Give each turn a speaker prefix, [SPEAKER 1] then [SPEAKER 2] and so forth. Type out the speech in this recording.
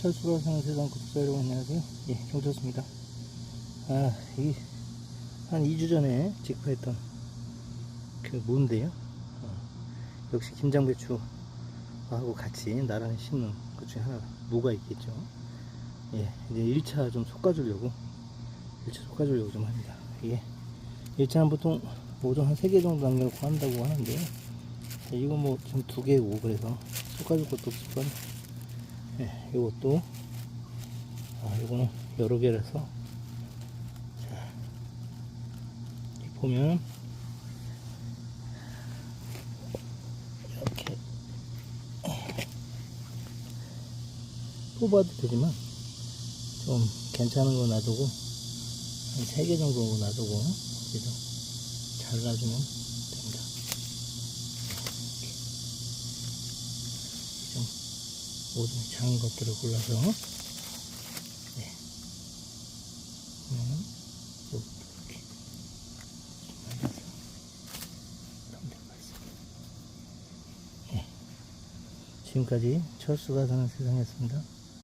[SPEAKER 1] 철수가 세상 구독자 여러분 안녕하세요. 예, 경철수입니다. 아, 이, 한 2주 전에 직구했던 그 무인데요. 어, 역시 김장배추하고 같이 나란히 심는 것 중에 하나 무가 있겠죠. 예, 이제 1차 좀 솎아주려고, 1차 솎아주려고 좀 합니다. 예. 1차는 보통 모종 한 3개 정도 남겨놓고 한다고 하는데요. 자, 이거 뭐좀두 개고, 그래서 솎아줄 것도 없을 거니 네, 요것도 아, 요거는 여러 개라서. 자, 보면 이렇게 뽑아도 되지만 좀 괜찮은 거 놔두고 한세개 정도 놔두고 그래서 잘라주면 됩니다. 이렇게 좀 모든 작은 것들을 골라서 네. 그러면 이렇게 말려서 될것 같습니다. 네. 지금까지 철수가 사는 세상이었습니다.